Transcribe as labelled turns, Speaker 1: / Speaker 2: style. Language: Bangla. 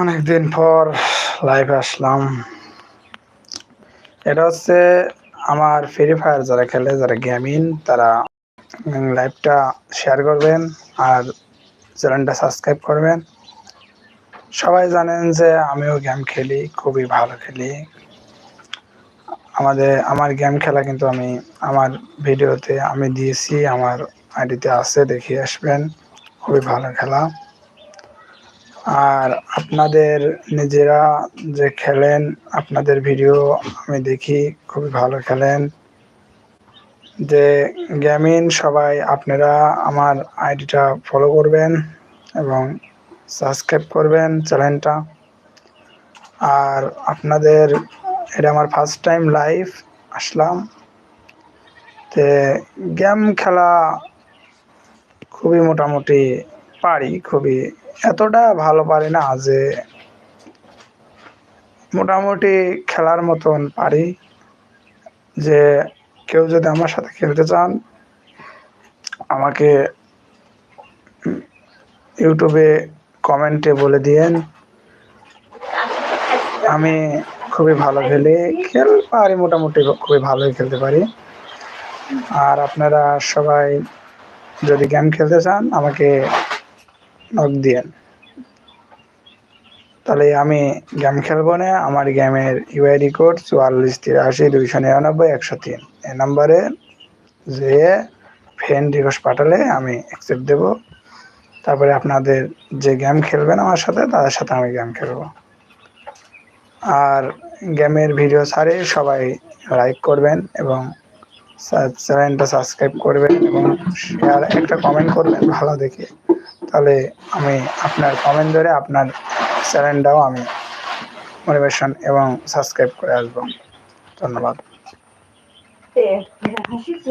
Speaker 1: অনেকদিন পর লাইভ আসলাম। এটা হচ্ছে আমার ফ্রি ফায়ার যারা খেলে, যারা গেমিং তারা লাইভটা শেয়ার করবেন আর চ্যানেলটা সাবস্ক্রাইব করবেন। সবাই জানেন যে আমিও গেম খেলি, খুবই ভালো খেলি। আমাদের, আমার গেম খেলা কিন্তু আমি, আমার ভিডিওতে আমি দিয়েছি, আমার আইডিতে আছে দেখিয়ে আসবেন। খুবই ভালো খেলা। আর আপনাদের নিজেরা যে খেলেন, আপনাদের ভিডিও আমি দেখি, খুবই ভালো খেলেন। যে গেমিং সবাই, আপনারা আমার আইডিটা ফলো করবেন এবং সাবস্ক্রাইব করবেন চ্যানেলটা। আর আপনাদের, এটা আমার ফার্স্ট টাইম লাইভ আসলাম। তে গেম খেলা খুবই মোটামুটি পারি খুবই। এতটা ভালো পারি না যে মোটামুটি খেলার মতন পারি যে কেউ যদি আমার সাথে খেলতে চান, আমাকে ইউটিউবে কমেন্টে বলে দিয়েন। আমি খুবই ভালো খেলি খেল পারি মোটামুটি, খুবই ভালোই খেলতে পারি। আর আপনারা সবাই যদি গেম খেলতে চান, আমাকে নক দিয়েন তাহলে আমি গেম খেলব না, আমার গেমের ইউআইডি কোড চুয়াল্লিশ, তিরাশি, দুইশো নিরানব্বই, একশো তিন। এই নাম্বারে যে ফ্রেন্ড রিকোয়েস্ট পাঠালে আমি অ্যাকসেপ্ট দেবো। তারপরে আপনাদের যে গেম খেলবেন আমার সাথে, তাদের সাথে আমি গেম খেলব। আর গেমের ভিডিও ছাড়ে সবাই লাইক করবেন এবং চ্যানেলটা সাবস্ক্রাইব করবেন এবং শেয়ার একটা কমেন্ট করবেন ভালো দেখে। তাহলে আমি আপনার কমেন্ট ধরে আপনার চ্যানেলটাও আমি মোটিভেশন এবং সাবস্ক্রাইব করে আসব। ধন্যবাদ।
Speaker 2: হাসিস